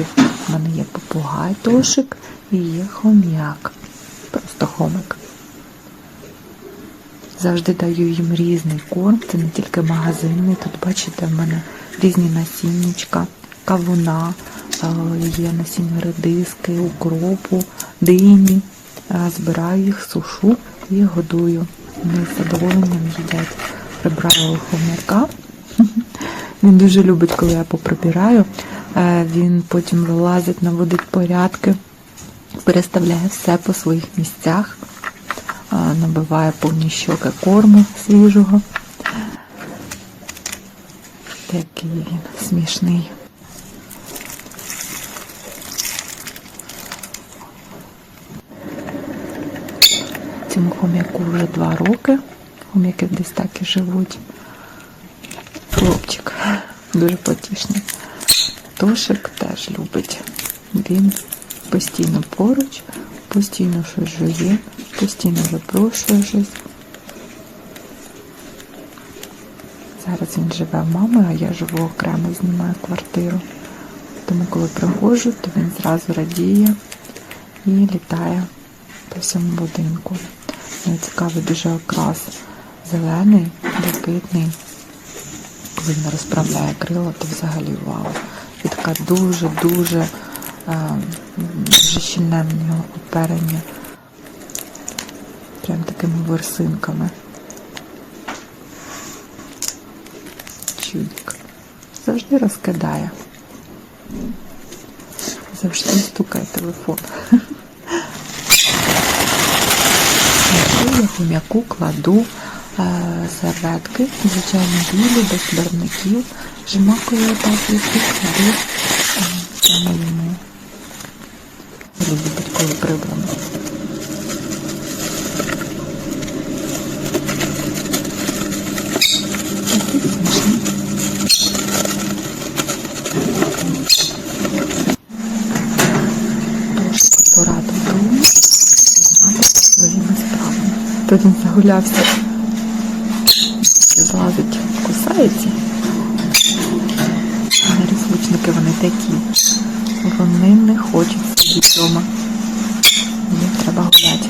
друзів. У мене є попугай тошик і є хом'як. Просто хомик. Завжди даю їм різний корм, це не тільки магазинний. Тут бачите, в мене різні насіннячка, кавуна, е, є насіння редиски, укропу, дині. Е, Збираю їх, сушу і годую. Вони з задоволенням їдять. Прибрала хомяка. Він дуже любить, коли я поприбираю. Е, Він потім вилазить, наводить порядки, переставляє все по своїх місцях, е, набиває повні щоки корму свіжого. Такий він смішний. Цьому хом'яку вже два роки. Хом'яки десь так і живуть. Хлопчик дуже потішний. Тошик теж любить. Він постійно поруч, постійно щось жує, постійно запрошує щось. Зараз він живе в мами, а я живу окремо, знімаю квартиру. Тому коли приходжу, то він зразу радіє і літає по всьому будинку. Ну, і цікавий дуже окрас. Зелений, блакитний. Коли він розправляє крила, то взагалі вау. Така дуже-дуже е, дуже в нього оперення. Прям такими ворсинками. Чудик. Завжди розкидає. Завжди стукає телефон. Я хом'яку кладу е, серветки, звичайно білі, без і кладу е, саме йому. Любить, коли прибрано. Тож своїми справами. То він загулявся, злазить, кусається. Нерозлучники вони такі. Вони не хочуть сидіти вдома. Їм треба гуляти.